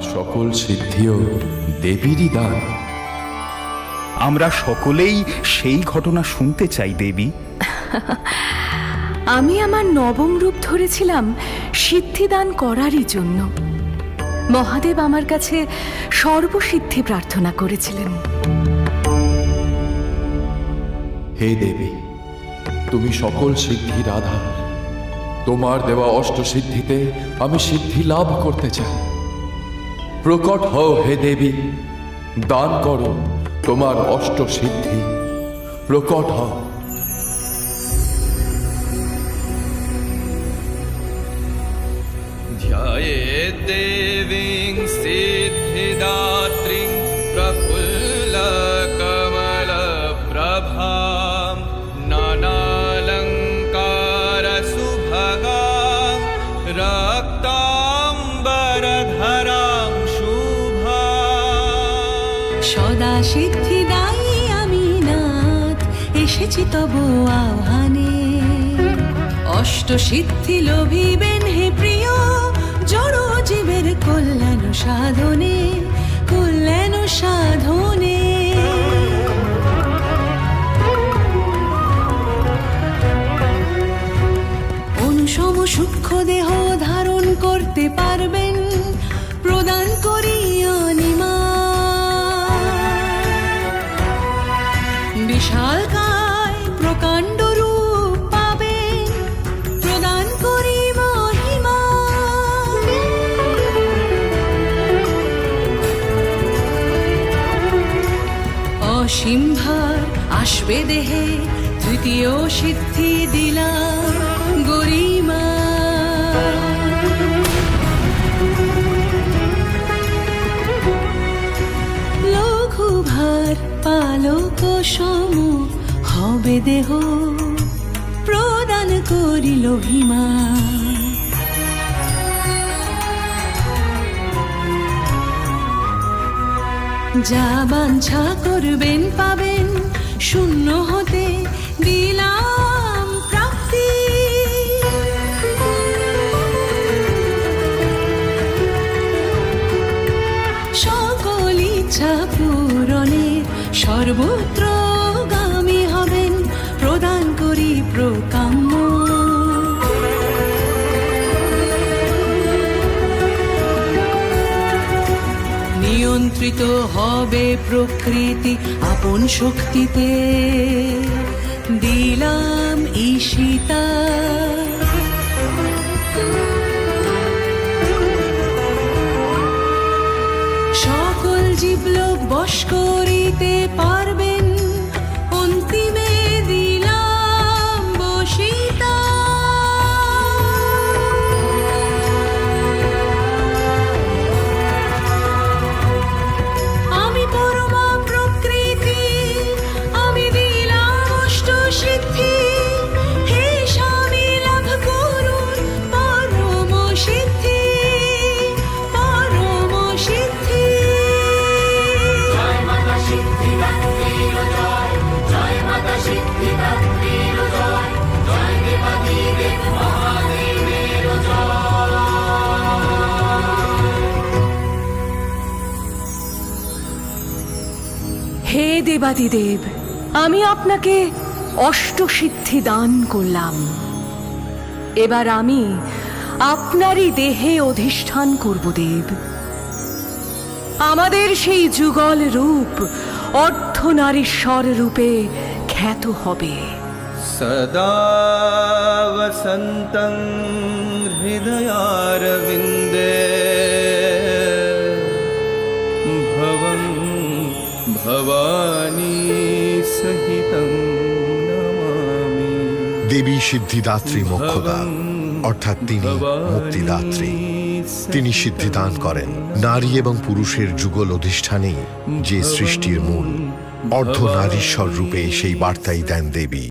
সকল সিদ্ধিও দেবীরই দান। আমরা সকলেই সেই ঘটনা শুনতে চাই দেবী। আমি আমার নবম রূপ ধরেছিলাম সিদ্ধিদান করারই জন্য। মহাদেব আমার কাছে সর্বসিদ্ধি প্রার্থনা করেছিলেন। হে দেবী তুমি সকল সিদ্ধি রাধা তোমার দেওয়া অষ্ট সিদ্ধিতে আমি সিদ্ধি লাভ করতে চাই। প্রকট হও হে দেবী। দান করো তোমার অষ্ট সিদ্ধি প্রকট হও। ধ্যায়ে দেবী সিদ্ধিদা সদা সিদ্ধিদায়ী আমি নাথ। এসেছি তবু আহ্বানে। অষ্ট সিদ্ধি লোভিবেন হে প্রিয়, জড় জীবের কল্যাণ সাধনে কল্যাণ সাধনে। অনুসম সূক্ষ্ম দেহ ধারণ করতে পারবেন অসীম ভার আসবে দেহে তৃতীয় সিদ্ধি দিলাম গরিমা। লঘু ভার পালক সম হবে দেহ প্রদান করিল ভীমা যা বাঞ্ছা করবেন পাবেন। শূন্য হতে দিলাম প্রাপ্তি। সকল ইচ্ছা পূরণের সর্বত্র নিয়ন্ত্রিত হবে প্রকৃতি আপন শক্তিতে। দিলাম ঈশিতা সকল জীবলোক বস করিতে পারবেন হে স্বামী লাভ করুন পরম সিদ্ধি পরম সিদ্ধি। হে দেবাদিদেব আমি আপনাকে অষ্টসিদ্ধি দান করলাম। এবার আমি আপনারই দেহে অধিষ্ঠান করব, দেব। আমাদের সেই যুগল রূপ অর্ধনারীশ্বর রূপে খ্যাত হবে। সদা বসন্তং হৃদয়ারবিন্দে ভবং ভবানী সহিতম দেবী সিদ্ধিদাত্রী মোক্ষদা অর্থাৎ তিনি মুক্তিদাত্রী। তিনি সিদ্ধিদান করেন। নারী এবং পুরুষের যুগল অধিষ্ঠানেই যে সৃষ্টির মূল, অর্ধ নারীশ্বর রূপে সেই বার্তাই দেন দেবী।